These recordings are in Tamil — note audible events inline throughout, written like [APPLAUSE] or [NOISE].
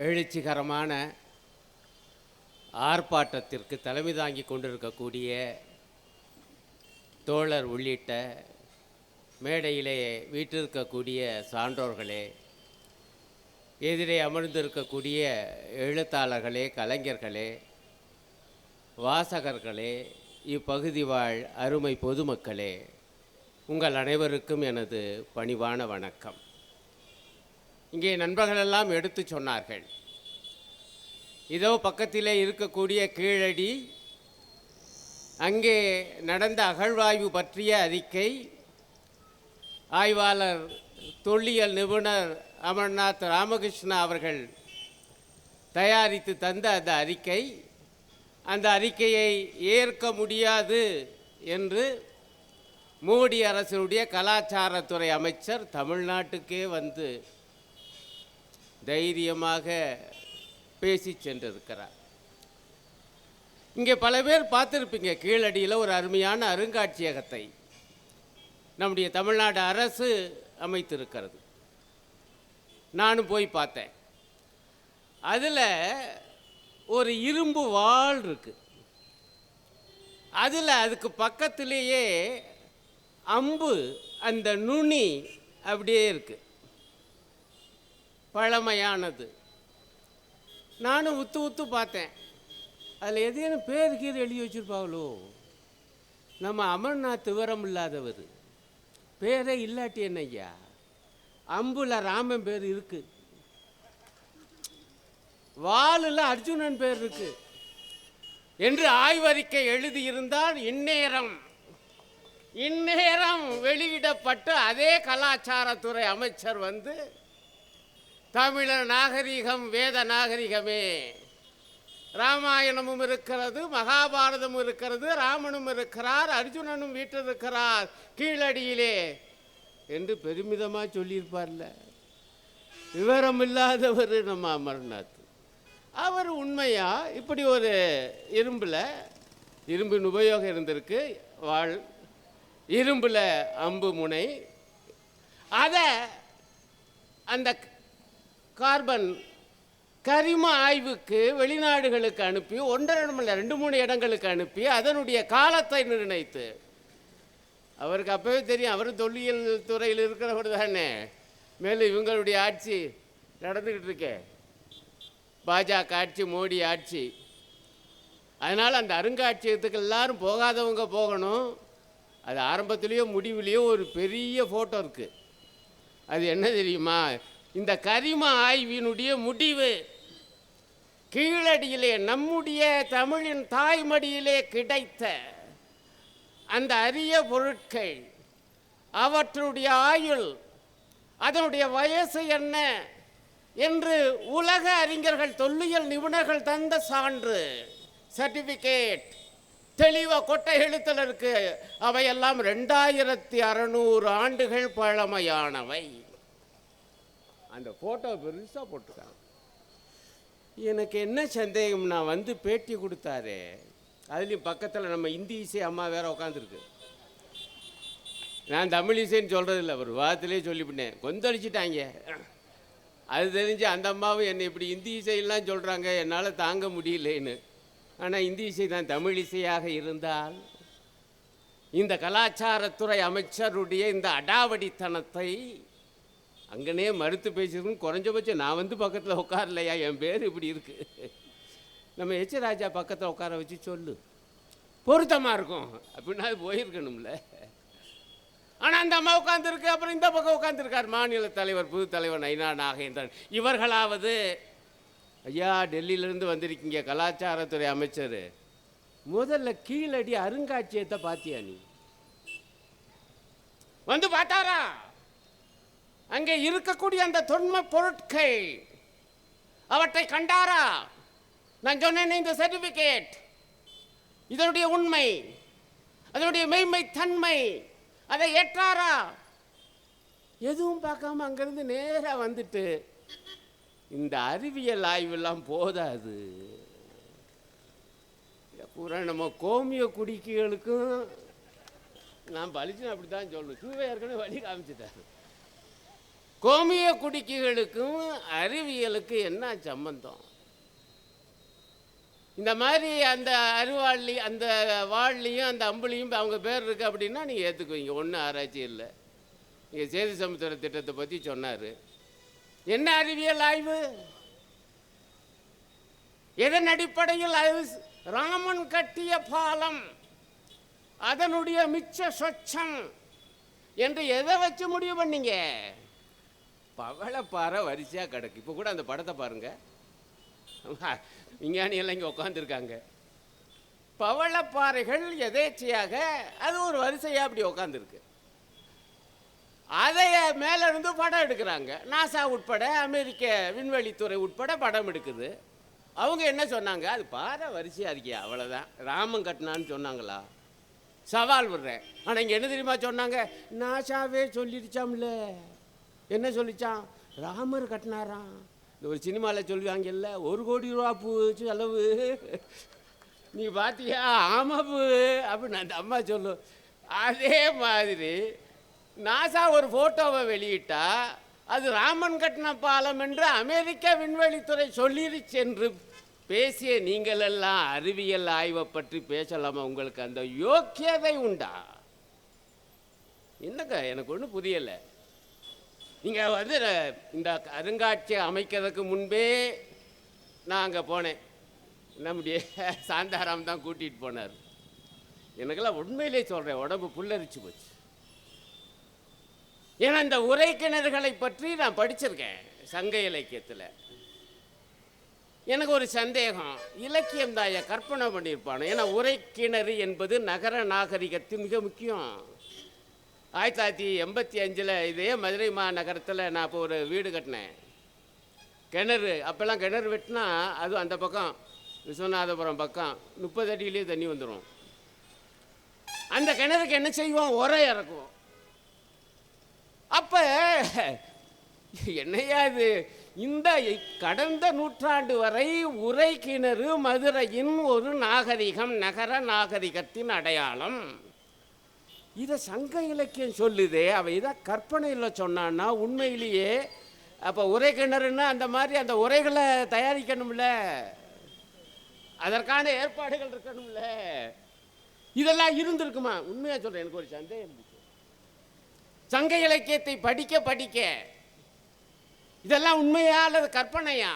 எழுச்சிகரமான ஆர்ப்பாட்டத்திற்கு தலைமை தாங்கி கொண்டிருக்கக்கூடிய தோழர் உள்ளிட்ட மேடையிலே வீற்றிருக்கக்கூடிய சான்றோர்களே எதிரே அமர்ந்திருக்கக்கூடிய எழுத்தாளர்களே கலைஞர்களே வாசகர்களே இப்பகுதி வாழ் அருமை பொதுமக்களே உங்கள் அனைவருக்கும் எனது பணிவான வணக்கம். இங்கே நண்பர்களெல்லாம் எடுத்து சொன்னார்கள். இதோ பக்கத்திலே இருக்கக்கூடிய கீழடி அங்கே நடந்த அகழ்வாய்வு பற்றிய அறிக்கை ஆய்வாளர் தொல்லியல் நிபுணர் அமர்நாத் ராமகிருஷ்ணா அவர்கள் தயாரித்து தந்த அந்த அறிக்கை. அந்த அறிக்கையை ஏற்க முடியாது என்று மோடி அரசினுடைய கலாச்சாரத்துறை அமைச்சர் தமிழ்நாட்டுக்கே வந்து தைரியமாக பேசி சென்றிருக்கிறார். இங்கே பல பேர் பார்த்துருப்பீங்க கீழடியில் ஒரு அருமையான அருங்காட்சியகத்தை நம்முடைய தமிழ்நாடு அரசு அமைத்திருக்கிறது. நானும் போய் பார்த்தேன். அதில் ஒரு இரும்பு வாள் இருக்கு. அதில் அதுக்கு பக்கத்திலேயே அம்பு அந்த நுனி அப்படியே இருக்குது பழமையானது. நானும் உத்து உத்து பார்த்தேன். அதில் எதேனும் பேர் கீர் எழுதி வச்சுருப்பாங்களோ நம்ம அமர்நாத் விவரம் இல்லாதவர். பேரே இல்லாட்டி என்ன ஐயா? அம்புல ராமன் பேர் இருக்கு. வாலில் அர்ஜுனன் பேர் இருக்கு. என்று ஆய்வறிக்கை எழுதியிருந்தால் இந்நேரம். இந்நேரம் வெளியிடப்பட்டு அதே கலாச்சாரத்துறை அமைச்சர் வந்து தமிழர் நாகரிகம் வேத நாகரிகமே. ராமாயணமும் இருக்கிறது மகாபாரதமும் இருக்கிறது ராமனும் இருக்கிறார் அர்ஜுனனும் வீட்டிருக்கிறார் கீழடியிலே என்று பெருமிதமாக சொல்லியிருப்பார்ல. விவரம் இல்லாதவர் நம்ம அமர்நாத். அவர் உண்மையாக இப்படி ஒரு இரும்பில் இரும்பின் உபயோகம் இருந்திருக்கு. வாழ் இரும்பில் அம்பு முனை. அதை அந்த கார்பன் கரிம ஆய்வுக்கு வெளிநாடுகளுக்கு அனுப்பி ஒன்றரை மணி ரெண்டு மூணு இடங்களுக்கு அனுப்பி அதனுடைய காலத்தை நிர்ணயித்து. அவருக்கு அப்பவே தெரியும் அவர் தொல்லியல் துறையில் இருக்கிறவர் தானே. மேலும் இவங்களுடைய ஆட்சி நடந்துக்கிட்டு இருக்கே. பாஜக ஆட்சி மோடி ஆட்சி. அதனால் அந்த அருங்காட்சியகத்துக்கு எல்லாரும் போகாதவங்க போகணும். அது ஆரம்பத்துலேயோ முடிவுலேயோ ஒரு பெரிய ஃபோட்டோ இருக்குது அது என்ன தெரியுமா? இந்த கரிம ஆய்வினுடைய முடிவு. கீழடியிலே நம்முடைய தமிழின் தாய்மடியிலே கிடைத்த அந்த அரிய பொருட்கள் அவற்றுடைய ஆயுள் அதனுடைய வயசு என்ன என்று உலக அறிஞர்கள் தொல்லியல் நிபுணர்கள் தந்த சான்று. சர்டிபிகேட் தெளிவாக கொட்டை எழுத்தில் இருக்கு. அவையெல்லாம் ரெண்டாயிரத்தி அறநூறு ஆண்டுகள் பழமையானவை. அந்த ஃபோட்டோ பெருசாக போட்டிருக்காங்க. எனக்கு என்ன சந்தேகம் நான் வந்து பேட்டி கொடுத்தாரு அதுலேயும் பக்கத்தில் நம்ம இந்தி இசை அம்மா வேற உட்காந்துருக்கு நான் தமிழ் இசைன்னு சொல்கிறதில்ல ஒரு வாரத்திலே சொல்லிவிட்டேன். கொந்தளிச்சிட்டாங்க. அது தெரிஞ்சு அந்த அம்மாவும் என்னை இப்படி இந்தி இசையெல்லாம் சொல்கிறாங்க என்னால் தாங்க முடியலன்னு. ஆனால் இந்தி இசை தான் தமிழ் இசையாக இருந்தால் இந்த கலாச்சாரத்துறை அமைச்சருடைய இந்த அடாவடித்தனத்தை அங்கனே மறுத்து பேசியிருக்கும் குறைஞ்சபட்சம் நான் வந்து பக்கத்தில் உட்காரலையா? என் பேர் இப்படி இருக்குது நம்ம எச் ராஜா பக்கத்தில் உட்கார வச்சு சொல்லு. பொருத்தமாக இருக்கும். அப்படின்னா அது போயிருக்கணும்ல. ஆனால் அந்த அம்மா உட்காந்துருக்கு அப்புறம் இந்த பக்கம் உட்காந்துருக்கார் மாநில தலைவர் புது தலைவர் நைனா நாகேந்திரன். இவர்களாவது ஐயா டெல்லியிலேருந்து வந்திருக்கீங்க கலாச்சாரத்துறை அமைச்சர். முதல்ல கீழடி அருங்காட்சியகத்தை பார்த்தியா நீ? வந்து பார்த்தாரா? அங்கே இருக்கக்கூடிய அந்த தொன்மை பொருட்கள் அவற்றை கண்டாரா? நான் சொன்னேன் இந்த சர்டிபிகேட் இதனுடைய உண்மை அதனுடைய மெய்மை தன்மை அதை ஏற்றாரா? எதுவும் பார்க்காம அங்கிருந்து நேராக வந்துட்டு இந்த அறிவியல் ஆய்வெல்லாம் போதாது. பூரா நம்ம கோமிய குடிக்கைகளுக்கும் நான் பழிச்சு அப்படி தான் சொல்லணும் சூவை ஏற்கனவே வழி காமிச்சிட்டேன். கோமிய குடிக்கைகளுக்கும் அறிவியலுக்கு என்ன சம்பந்தம்? இந்த மாதிரி அந்த அறிவாளி அந்த வாள்லையும் அந்த அம்புலையும் அவங்க பேர் இருக்கு அப்படின்னா நீங்கள் ஏற்றுக்குவீங்க ஒன்றும் ஆராய்ச்சி இல்லை. நீங்கள் சேது சமுத்திர திட்டத்தை பற்றி சொன்னார். என்ன அறிவியல் ஆய்வு? எதன் அடிப்படையில் அது ராமன் கட்டிய பாலம்? அதனுடைய மிச்ச சொச்சம்? என்று எதை வச்சு முடிவு பண்ணீங்க? பவளப்பாறை வரிசையாக கிடக்கு. இப்போ கூட அந்த படத்தை பாருங்கள் விஞ்ஞானி எல்லாம் இங்கே உட்காந்துருக்காங்க பவளப்பாறைகள் எதேச்சையாக அது ஒரு வரிசையாக அப்படி உட்காந்துருக்கு அதை மேலேருந்து படம் எடுக்கிறாங்க. நாசா உட்பட அமெரிக்க விண்வெளித்துறை உட்பட படம் எடுக்குது. அவங்க என்ன சொன்னாங்க? அது பாறை வரிசையாக இருக்கியா அவ்வளோதான் ராமன் கட்டினான்னு சொன்னாங்களா? சவால் விடுறேன். ஆனால் இங்கே என்ன தெரியுமா சொன்னாங்க? நாசாவே சொல்லிடுச்சாம்ல என்ன சொல்லிச்சான்? ராமர் கட்டினாராம். இந்த ஒரு சினிமாவில் சொல்லுவாங்கல்ல ஒரு கோடி ரூபா பூ செலவு. நீ பார்த்தியா ஆமாப்பு அப்படின்னு அந்த அம்மா சொல்லும். அதே மாதிரி நாசா ஒரு ஃபோட்டோவை வெளியிட்டா அது ராமன் கட்டின பாலம் என்று அமெரிக்க விண்வெளித்துறை சொல்லிருச்சு என்று பேசிய நீங்களெல்லாம் அறிவியல் ஆய்வை பற்றி பேசலாமா? உங்களுக்கு அந்த யோக்கியதை உண்டா? என்னங்க எனக்கு ஒன்றும் புரியலை. நீங்கள் வந்து இந்த அருங்காட்சியை அமைக்கிறதுக்கு முன்பே நான் அங்கே போனேன். நம்முடைய சாந்தாராம் தான் கூட்டிகிட்டு போனார். எனக்கெல்லாம் உண்மையிலே சொல்கிறேன் உடம்பு புல்லரிச்சு போச்சு. ஏன்னா இந்த உரை கிணறுகளை பற்றி நான் படிச்சிருக்கேன் சங்க இலக்கியத்தில். எனக்கு ஒரு சந்தேகம் இலக்கியம் தாய கற்பனை பண்ணியிருப்பானு? ஏன்னா உரை கிணறு என்பது நகர நாகரிகத்தின் மிக முக்கியம். ஆயிரத்தி தொள்ளாயிரத்தி எண்பத்தி அஞ்சில் இதே மதுரை மாநகரத்தில் நான் இப்போ ஒரு வீடு கட்டினேன். கிணறு அப்போல்லாம் கிணறு வெட்டினா அது அந்த பக்கம் விஸ்வநாதபுரம் பக்கம் முப்பது அடியிலேயே தண்ணி வந்துடும் அந்த கிணறுக்கு என்ன செய்வோம்? உரம் இறக்குவோம். அப்போ என்னையா இது? இந்த கடந்த நூற்றாண்டு வரை உரை கிணறு மதுரையின் ஒரு நாகரிகம் நகர நாகரிகத்தின் அடையாளம். இதை சங்க இலக்கியம் சொல்லுதே. அவள் இதை கற்பனையில் சொன்னான்னா உண்மையிலேயே அப்போ உரை கிணறுன்னா அந்த மாதிரி அந்த உரைகளை தயாரிக்கணும்ல. அதற்கான ஏற்பாடுகள் இருக்கணும்ல. இதெல்லாம் இருந்திருக்குமா? உண்மையாக சொல்கிறேன் எனக்கு ஒரு சந்தேகம் இருந்துச்சு சங்க இலக்கியத்தை படிக்க படிக்க இதெல்லாம் உண்மையா அல்லது கற்பனையா?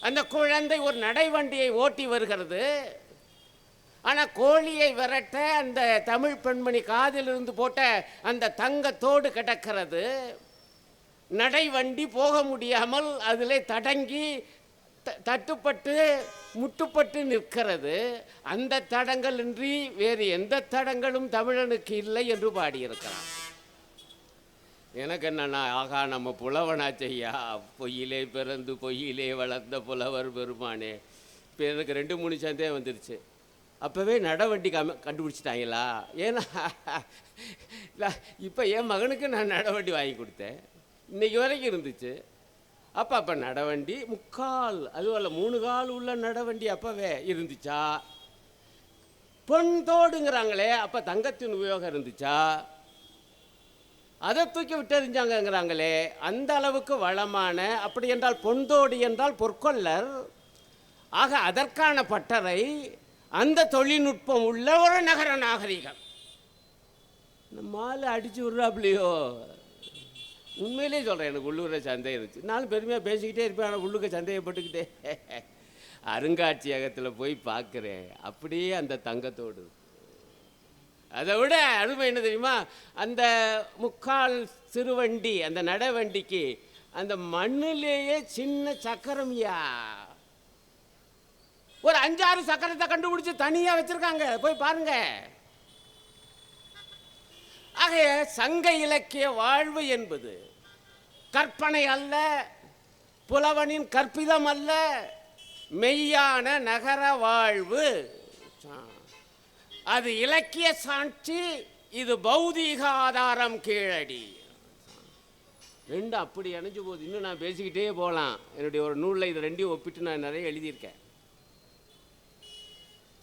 அந்த குழந்தை ஒரு நடைவண்டியை ஓட்டி வருகிறது. ஆனால் கோழியை விரட்ட அந்த தமிழ் பெண்மணி காதிலிருந்து போட்ட அந்த தங்கத்தோடு கிடக்கிறது. நடைவண்டி போக முடியாமல் அதில் தடங்கி த- தட்டுப்பட்டு முட்டுப்பட்டு நிற்கிறது. அந்த தடங்கள் இன்றி வேறு எந்த தடங்களும் தமிழனுக்கு இல்லை என்று பாடியிருக்கிறான். எனக்கு என்னன்னா ஆகா நம்ம புலவனாச்சையா? பொய்யிலே பிறந்து பொய்யிலே வளர்ந்த புலவர் பெருமானே. இப்போ எனக்கு ரெண்டு மூணு சந்தேகம் வந்துருச்சு. அப்போவே நடவண்டி கம கண்டுபிடிச்சிட்டாங்களா? ஏன்னா [LAUGHS] இப்போ என் மகனுக்கு நான் நடவண்டி வாங்கி கொடுத்தேன். இன்றைக்கி வரைக்கும் இருந்துச்சு. அப்போ அப்போ நடவண்டி முக்கால் அதுவல்ல மூணு கால் உள்ள நடவண்டி அப்போவே இருந்துச்சா? பொன் தோடுங்கிறாங்களே அப்போ தங்கத்தின் உபயோகம் இருந்துச்சா? அதை தூக்கி விட்டெறிஞ்சாங்கங்கிறாங்களே அந்த அளவுக்கு வளமான அப்படி என்றால் பொன்தோடு என்றால் பொற்கொள்ளர். ஆக அதற்கான பட்டறை அந்த தொழில்நுட்பம் உள்ள ஒரு நகர நாகரிகம். நம்மால் அடிச்சு விட்றாப்லையோ? உண்மையிலே சொல்கிறேன் எனக்கு உள்ளூர சந்தேகம் இருந்துச்சு. நானும் பெருமையாக பேசிக்கிட்டே இருப்பேன் ஆனால் உள்ளுக்க சந்தேகப்பட்டுக்கிட்டே அருங்காட்சியகத்தில் போய் பார்க்குறேன் அப்படியே அந்த தங்கத்தோடு. அதை விட அருமை என்ன தெரியுமா? அந்த முக்கால் சிறுவண்டி அந்த நடவண்டிக்கு அந்த மண்ணிலேயே சின்ன சக்கரம்யா ஒரு அஞ்சாறு சக்கரத்தை கண்டுபிடிச்சு தனியாக வச்சிருக்காங்க. போய் பாருங்க. ஆகைய சங்க இலக்கிய வாழ்வு என்பது கற்பனை அல்ல புலவனின் கற்பிதம் அல்ல மெய்யான நகர வாழ்வு. அது இலக்கிய சாட்சி இது பௌதீக ஆதாரம் கீழடி. ரெண்டு அப்படி அணைஞ்சு போகுது. இன்னும் நான் பேசிக்கிட்டே போகலாம். என்னுடைய ஒரு நூலில் இது ரெண்டையும் ஒப்பிட்டு நான் நிறைய எழுதியிருக்கேன்.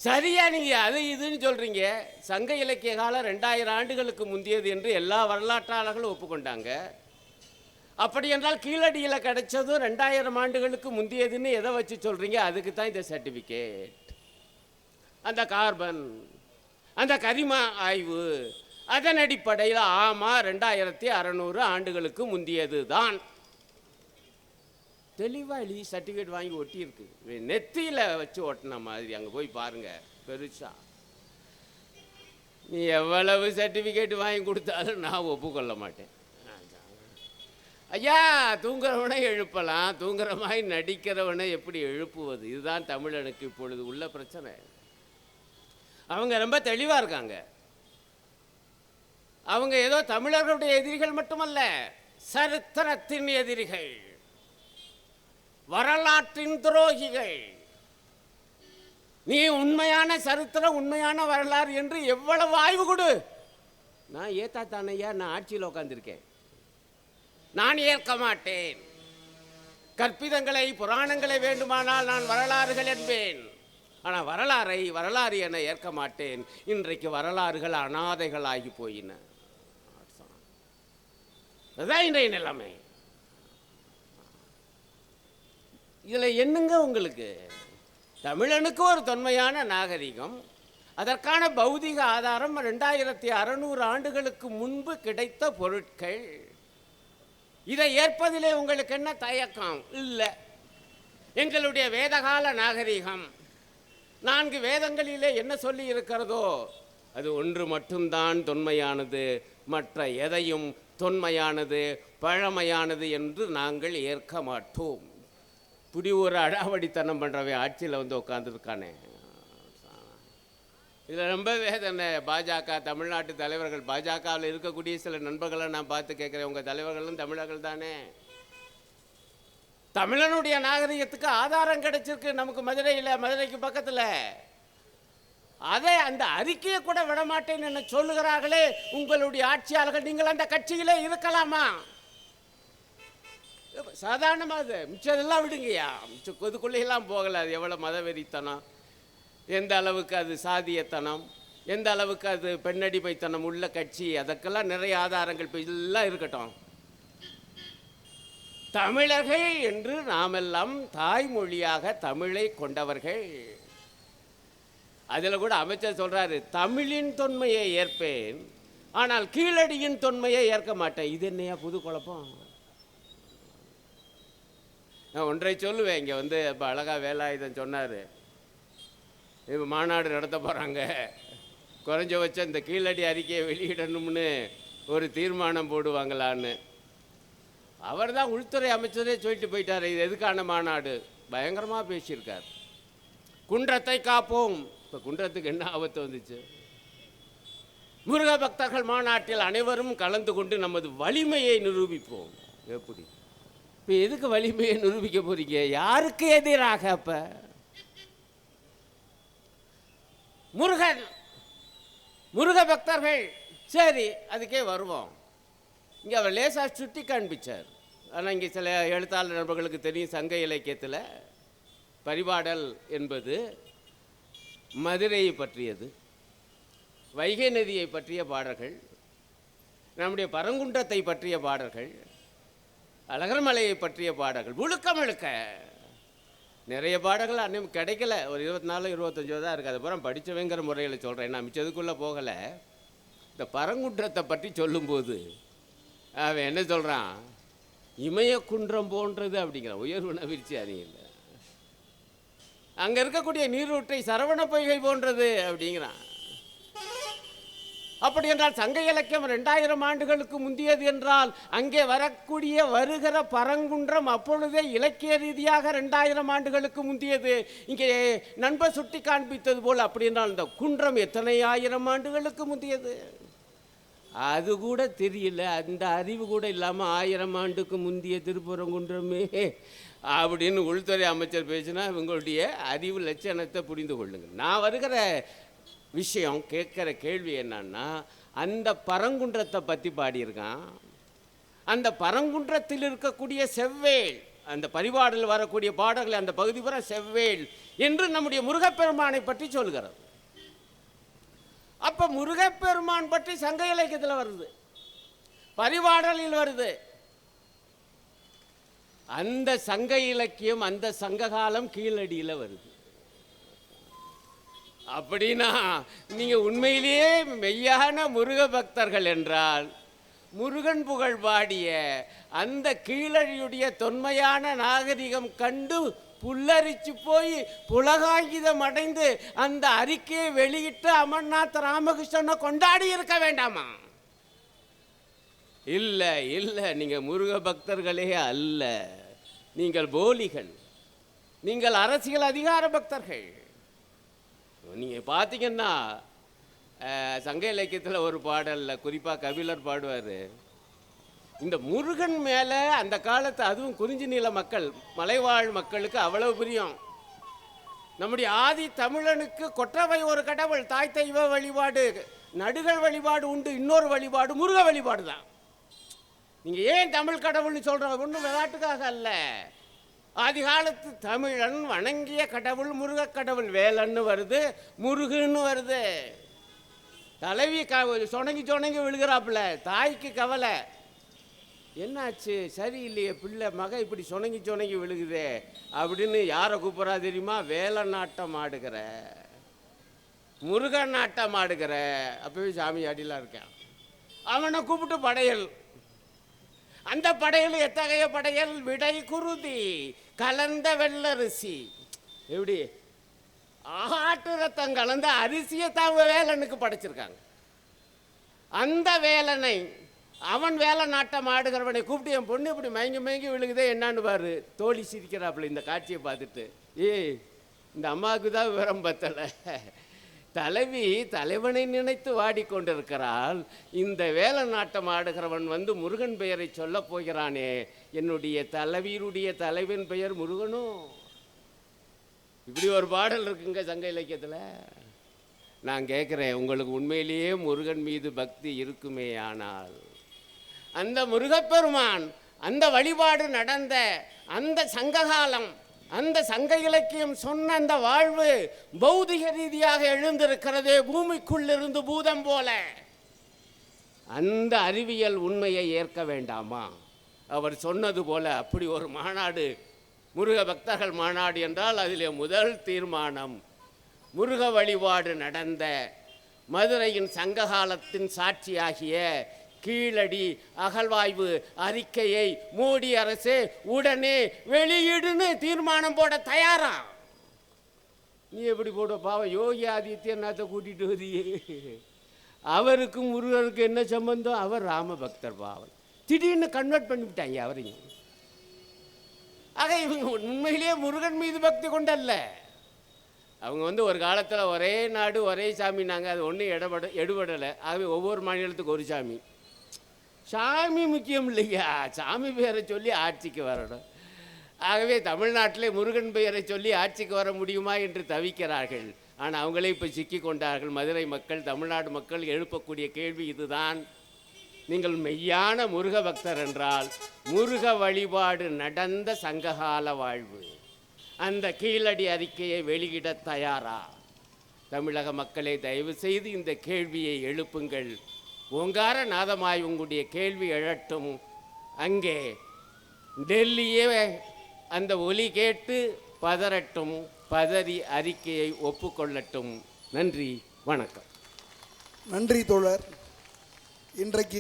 சரியா நீங்கள் அது இதுன்னு சொல்கிறீங்க சங்க இலக்கிய காலம் ரெண்டாயிரம் ஆண்டுகளுக்கு முந்தியது என்று எல்லா வரலாற்றாளர்களும் ஒப்புக்கொண்டாங்க. அப்படி என்றால் கீழடியில் கிடைச்சதும் ரெண்டாயிரம் ஆண்டுகளுக்கு முந்தியதுன்னு எதை வச்சு சொல்றீங்க? அதுக்கு தான் இந்த சர்டிஃபிகேட். அந்த கார்பன் அந்த கரிம ஆய்வு அதன் அடிப்படையில் ஆமாம் ரெண்டாயிரத்தி அறநூறு ஆண்டுகளுக்கு முந்தியது தான் தெளிவாக எழுதி சர்டிஃபிகேட் வாங்கி ஒட்டியிருக்கு. நெத்தியில் வச்சு ஒட்டின மாதிரி அங்கே போய் பாருங்க பெருசா. நீ எவ்வளவு சர்டிஃபிகேட் வாங்கி கொடுத்தாலும் நான் ஒப்புக்கொள்ள மாட்டேன். ஐயா தூங்குறவனை எழுப்பலாம். தூங்குற மாதிரி நடிக்கிறவனை எப்படி எழுப்புவது? இதுதான் தமிழனுக்கு இப்பொழுது உள்ள பிரச்சனை. அவங்க ரொம்ப தெளிவாக இருக்காங்க. அவங்க ஏதோ தமிழர்களுடைய எதிரிகள் மட்டுமல்ல சரித்திரத்தின் எதிரிகள். வரலாற்றின் துரோகிகள். நீ உண்மையான சரித்திரம் உண்மையான வரலாறு என்று எவ்வளவு ஆய்வு கொடு. நான் ஏத்தா தானையா நான் ஆட்சியில் உட்காந்துருக்கேன் நான் ஏற்க மாட்டேன். கற்பிதங்களை புராணங்களை வேண்டுமானால் நான் வரலாறுகள் என்பேன். ஆனால் வரலாறை வரலாறு என ஏற்க மாட்டேன். இன்றைக்கு வரலாறுகள் அனாதைகள் ஆகி போயின. அதுதான் இன்றைய நிலைமை. இதில் என்னங்க உங்களுக்கு? தமிழனுக்கு ஒரு தொன்மையான நாகரிகம். அதற்கான பௌதிக ஆதாரம் ரெண்டாயிரத்தி அறநூறு ஆண்டுகளுக்கு முன்பு கிடைத்த பொருட்கள். இதை ஏற்பதிலே உங்களுக்கு என்ன தயக்கம்? இல்லை. எங்களுடைய வேதகால நாகரிகம். நான்கு வேதங்களிலே என்ன சொல்லி இருக்கிறதோ அது ஒன்று மட்டும்தான் தொன்மையானது. மற்ற எதையும் தொன்மையானது பழமையானது என்று நாங்கள் ஏற்க மாட்டோம். இப்படி ஒரு அடாவடித்தனம் பண்ணுறவன் ஆட்சியில் வந்து உட்காந்துருக்கானே இதில் ரொம்ப வேதனை. பாஜக தமிழ்நாட்டு தலைவர்கள். பாஜகவில் இருக்கக்கூடிய சில நண்பர்களை நான் பார்த்து கேட்குறேன். உங்கள் தலைவர்களும் தமிழர்கள் தானே? தமிழனுடைய நாகரிகத்துக்கு ஆதாரம் கிடைச்சிருக்கு. நமக்கு மதுரையில் மதுரைக்கு பக்கத்தில். அதை அந்த அறிக்கையை கூட விடமாட்டேன்னு என்ன சொல்லுகிறார்களே. உங்களுடைய ஆட்சியாளர்கள் நீங்கள் அந்த கட்சியிலே இருக்கலாமா? சாதாரணமாக அது. மிச்சதெல்லாம் விடுங்கய்யா. மிச்ச கொதுக்குள்ளேயெல்லாம் போகலை. அது எவ்வளோ மதவெறித்தனம். எந்த அளவுக்கு அது சாதியத்தனம். எந்த அளவுக்கு அது பெண்ணடிமைத்தனம் உள்ள கட்சி. அதற்கெல்லாம் நிறைய ஆதாரங்கள் இப்போ எல்லாம் இருக்கட்டும். தமிழர்கள் என்று நாமெல்லாம் தாய்மொழியாக தமிழை கொண்டவர்கள். அதில் கூட அமைச்சர் சொல்கிறாரு தமிழின் தொன்மையை ஏற்பேன் ஆனால் கீழடியின் தொன்மையை ஏற்க மாட்டேன். இது என்னையா புது குழப்பம்? நான் ஒன்றை சொல்லுவேன். இங்கே வந்து இப்போ அழகாக வேலாயுதம் சொன்னார். இப்போ மாநாடு நடத்த போகிறாங்க குறைஞ்சபட்சம் இந்த கீழடி அறிக்கையை வெளியிடணும்னு ஒரு தீர்மானம் போடுவாங்களான்னு. அவர் தான் உள்துறை அமைச்சரே சொல்லிட்டு போயிட்டார். இது எதுக்கான மாநாடு? பயங்கரமாக பேசியிருக்கார். குன்றத்தை காப்போம். இப்போ குன்றத்துக்கு என்ன ஆபத்து வந்துச்சு? முருக பக்தர்கள் மாநாட்டில் அனைவரும் கலந்து கொண்டு நமது வலிமையை நிரூபிப்போம். எப்படி? இப்போ எதுக்கு வலிமையை நிரூபிக்க போறீங்க? யாருக்கு எதிராக அப்ப? முருகன். முருக பக்தர்கள். சரி அதுக்கே வருவோம். இங்கே அவர் லேசாக சுட்டி காண்பிச்சார். ஆனால் இங்கே சில எழுத்தாளர் நண்பர்களுக்கு தெரியும் சங்க இலக்கியத்தில் பரிபாடல் என்பது மதுரையை பற்றியது. வைகை நதியை பற்றிய பாடல்கள் நம்முடைய பரங்குன்றத்தை பற்றிய பாடல்கள் அழகர்மலையை பற்றிய பாடல்கள். முழுக்க முழுக்க. நிறைய பாடல்கள் அன்னைக்கு கிடைக்கல. ஒரு இருபத்தி நாலு இருபத்தஞ்சோ தான் இருக்குது அது படித்தவங்கிற முறையில் சொல்கிறேன் நான் மிச்சதுக்குள்ளே போகலை. இந்த பரங்குன்றத்தை பற்றி சொல்லும்போது அவன் என்ன சொல்கிறான் இமயக்குன்றம் போன்றது அப்படிங்கிற உயர்வு விரிச்சி அறியல அங்கே இருக்கக்கூடிய நீரூற்றை சரவண பொய்கை போன்றது அப்படிங்கிறான். அப்படி என்றால் சங்க இலக்கியம் ரெண்டாயிரம் ஆண்டுகளுக்கு முந்தியது என்றால் அங்கே வரக்கூடிய வருகிற பரங்குன்றம் அப்பொழுதே இலக்கிய ரீதியாக ரெண்டாயிரம் ஆண்டுகளுக்கு முந்தியது. இங்கே நண்பர் சுட்டி காண்பித்தது போல் அப்படி என்றால் இந்த குன்றம் எத்தனை ஆயிரம் ஆண்டுகளுக்கு முந்தியது? அது கூட தெரியல. அந்த அறிவு கூட இல்லாமல் ஆயிரம் ஆண்டுக்கு முந்திய திருப்பரங்குன்றமே. அப்படின்னு உள்துறை அமைச்சர் பேசினா இவங்களுடைய அறிவு லட்சணத்தை புரிந்து கொள்ளுங்கள். நான் வருகிற விஷயம் கேட்குற கேள்வி என்னன்னா அந்த பரங்குன்றத்தை பற்றி பாடியிருக்கான். அந்த பரங்குன்றத்தில் இருக்கக்கூடிய செவ்வேல் அந்த பரிபாடல் வரக்கூடிய பாடல்கள் அந்த பகுதி பூரா செவ்வேல் என்று நம்முடைய முருகப்பெருமானை பற்றி சொல்கிறது. அப்போ முருகப்பெருமான் பற்றி சங்க இலக்கியத்தில் வருது. பரிபாடலில் வருது. அந்த சங்க இலக்கியம் அந்த சங்க காலம் கீழடியில் வருது. அப்படின்னா நீங்க உண்மையிலேயே மெய்யான முருக பக்தர்கள் என்றால் முருகன் புகழ் பாடிய அந்த கீழடியுடைய தொன்மையான நாகரிகம் கண்டு புல்லரிச்சு போய் புலகாங்கிதம் அடைந்து அந்த அறிக்கையை வெளியிட்டு அமர்நாத் ராமகிருஷ்ணனை கொண்டாடி இருக்க வேண்டாமா? இல்லை இல்லை நீங்கள் முருக பக்தர்களே அல்ல. நீங்கள் போலிகள். நீங்கள் அரசியல் அதிகார பக்தர்கள். நீங்கள் பார்த்தீங்கன்னா சங்க இலக்கியத்தில் ஒரு பாடலில் குறிப்பாக கபிலர் பாடுவார். இந்த முருகன் மேலே அந்த காலத்து அதுவும் குறிஞ்சி நில மக்கள் மலைவாழ் மக்களுக்கு அவ்வளவு பிரியம். நம்முடைய ஆதி தமிழனுக்கு கொற்றவை ஒரு கடவுள் தாய் தெய்வ வழிபாடு நடுகள் வழிபாடு உண்டு இன்னொரு வழிபாடு முருக வழிபாடு தான் நீங்கள் ஏன் தமிழ் கடவுள்னு சொல்கிறாங்க ஒன்றும் விளையாட்டுக்காக அல்ல. ஆதி காலத்து தமிழன் வணங்கிய கடவுள் முருகக் கடவுள் வேலன்னு வருது முருகுன்னு வருது. தலைவி க சொணங்கி சொணங்கி விழுகிறாப்புல தாய்க்கு கவலை. என்னாச்சு? சரியில்லையே பிள்ளை மக இப்படி சொணங்கி சொணங்கி விழுகுதே அப்படின்னு யாரை கூப்பிட்றா தெரியுமா? வேலை நாட்டம் ஆடுகிற. முருகன் நாட்டம் ஆடுகிற. அப்பவே சாமி அடிலாம் இருக்கேன். அவனை கூப்பிட்டு படையல். அந்த படையல் எத்தகைய படையல்? விடை குருதி கலந்த வெள்ளரிசி. எப்படி? ஆட்டு ரத்தம் கலந்த அரிசியை தான் வேலனுக்கு படைச்சிருக்காங்க. அந்த வேலனை அவன் வேலை நாட்டம் ஆடுகிறவனை கூப்பிட்டு என் பொண்ணு இப்படி மயங்கி மயங்கி விழுகுதே என்னான்னு பாரு. தோழி சிரிக்கிறாப்புல இந்த காட்சியை பார்த்துட்டு. ஏய் இந்த அம்மாவுக்கு தான் விவரம் பத்தலை. தலைவி தலைவனை நினைத்து வாடிக்கொண்டிருக்கிறாள். இந்த வேலை நாட்டம் ஆடுகிறவன் வந்து முருகன் பெயரை சொல்லப் போகிறானே. என்னுடைய தலைவியினுடைய தலைவன் பெயர் முருகனும் இப்படி ஒரு பாடல் இருக்குங்க சங்க இலக்கியத்தில். நான் கேட்குறேன் உங்களுக்கு உண்மையிலேயே முருகன் மீது பக்தி இருக்குமே ஆனால். அந்த முருகப்பெருமான் அந்த வழிபாடு நடந்த அந்த சங்ககாலம் அந்த சங்க இலக்கியம் சொன்ன அந்த வாழ்வு பௌதிக ரீதியாக எழுந்திருக்கிறதே பூமிக்குள்ளிருந்து பூதம் போல. அந்த அறிவியல் உண்மையை ஏற்க வேண்டாமா? அவர் சொன்னது போல அப்படி ஒரு மாநாடு முருக பக்தர்கள் மாநாடு என்றால் அதிலே முதல் தீர்மானம் முருக வழிபாடு நடந்த மதுரையின் சங்ககாலத்தின் சாட்சியாகிய கீழடி அகழ்வாய்வு அறிக்கையை மோடி அரசு உடனே வெளியிடுன்னு தீர்மானம் போட தயாரா? நீ எப்படி போட பாவம் யோகி ஆதித்யநாத்தை கூட்டிட்டு வரியே. அவருக்கும் முருகனுக்கு என்ன சம்பந்தம்? அவர் ராம பக்தர் பாவம். திடீர்னு கன்வெர்ட் பண்ணிவிட்டாங்க அவரையும். ஆக இவங்க உண்மையிலேயே முருகன் மீது பக்தி கொண்டல்ல. அவங்க வந்து ஒரு காலத்தில் ஒரே நாடு ஒரே சாமி. நாங்கள் அது ஒன்றும் இடபட எடுபடலை. ஆகவே ஒவ்வொரு மாநிலத்துக்கு ஒரு சாமி. சாமி முக்கியம் இல்லையா? சாமி பெயரை சொல்லி ஆட்சிக்கு வரணும். ஆகவே தமிழ்நாட்டிலே முருகன் பெயரை சொல்லி ஆட்சிக்கு வர முடியுமா என்று தவிக்கிறார்கள். ஆனால் அவங்களே இப்போ சிக்கி கொண்டார்கள். மதுரை மக்கள் தமிழ்நாடு மக்கள் எழுப்பக்கூடிய கேள்வி இதுதான். நீங்கள் மெய்யான முருக பக்தர் என்றால் முருக வழிபாடு நடந்த சங்ககால வாழ்வு. அந்த கீழடி அறிக்கையை வெளியிட தயாரா? தமிழக மக்களை தயவு செய்து இந்த கேள்வியை எழுப்புங்கள். ஓங்கார நாதமாய் உங்களுடைய கேள்வி எழட்டும். அங்கே டெல்லியே அந்த ஒலி கேட்டு பதறட்டும். பதறி அறிக்கையை ஒப்புக்கொள்ளட்டும். நன்றி வணக்கம். நன்றி தோழர். இன்றைக்கு